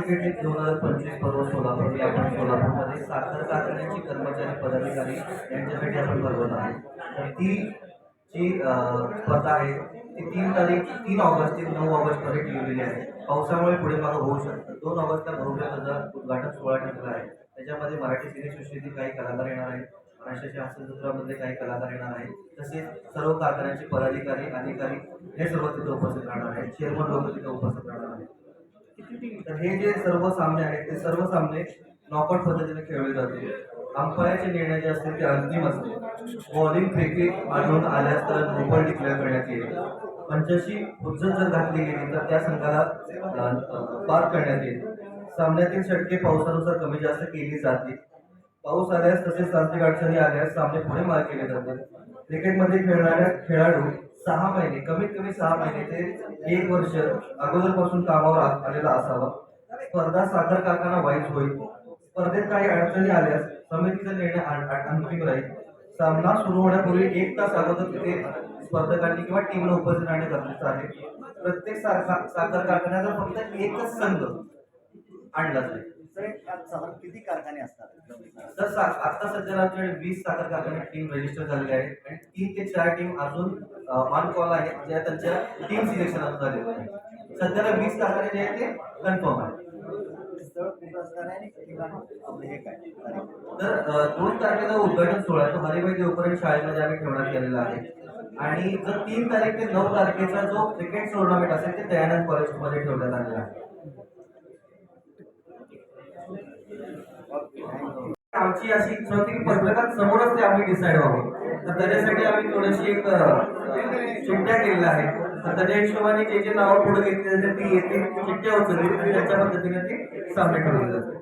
Cricket दोन हजार पंचवीस पर्व सोलापूर या आपण सोलापूरमध्ये साखर कारखान्याची कर्मचारी पदाधिकारी यांच्यासाठी आपण भरवत आहे. तर ती जी स्पर्धा आहे ती तीन तारीख तीन ऑगस्ट ते नऊ ऑगस्टपर्यंत ठेवलेली आहे. पावसामुळे पुढे मागं होऊ शकतं. दोन ऑगस्टला भव्य त्याचा उद्घाटन सोहळा ठेवला आहे. त्याच्यामध्ये मराठी सिनेसृष्टीतील काही कलाकार येणार आहेत. महाराष्ट्राच्या हास्यचित्रामधले काही कलाकार येणार आहेत. तसेच सर्व कारखान्याचे पदाधिकारी अधिकारी हे सर्व तिथे उपस्थित राहणार आहेत. चेअरमन लोक तिथे उपस्थित राहणार आहेत. हे जे सर्व सामने आहेत ते सर्व सामने नॉकआउट पद्धतीने खेळले जाते अंपायरचे निर्णय जे असतील ते अंतिम असतील. बॉलिंग फेकी आढळून आल्यास तर नोबल डिक्लेअर करण्यात येईल. पंच्याऐंशी हुज्जत जर घातली गेली तर त्या संघाला पार करण्यात येईल. सामन्यातील षटके पावसानुसार कमी जास्त केली जाते पाऊस आल्यास तसेच तांत्रिक अडचणी आल्यास सामने पुढे मार केले जातात क्रिकेटमध्ये खेळणाऱ्या खेळाडू सहा महिने कमीत कमी सहा महिने ते एक वर्ष अगोदरपासून कामावर आलेला असावा. स्पर्धा साखर कारखाना वाईट होईल. स्पर्धेत काही अडचणी आल्यास समितीचा निर्णय अंतिम राहील सामना सुरू होण्यापूर्वी एक तास अगोदर तिथे स्पर्धकांनी किंवा टीमला उपस्थित राहणे गरजेचं आहे. प्रत्येक साखर कारखान्याचा फक्त एकच संघ आणला जाईल किती कारखाने असतात? तर सा- आता सध्या आमच्याकडे वीस साखर कारखाने टीम रजिस्टर झालेली आहे आणि तीन ते चार टीम अजून ऑन कॉल आहेत ज्या त्यांच्या टीम सिलेक्शन झालेलं आहे सध्याला वीस कारखाने जे आहेत ते कन्फर्म आहे आहे हे? तर दोन तारखेला उद्घाटन सोहळा आहे, तो हरिभाई देवकरण शाळेमध्ये आम्ही ठेवण्यात गेलेला आहे. आणि जर तीन तारीख ते नऊ तारखेचा जो क्रिकेट टुर्नामेंट असेल ते दयानंद कॉलेजमध्ये ठेवण्यात आलेला आहे. आमची अशी इच्छा होती की पत्रकार समोरच ते आम्ही डिसाईड व्हावं. तर त्याच्यासाठी आम्ही थोडीशी एक अ, चिठ्ठ्या केलेल्या आहेत. तर त्याच्या हिशोबाने जे जे नावं पुढे घेतली जाते ती येते चिठ्ठ्या उचलली त्याच्या पद्धतीने ते सबमिट होऊन जाते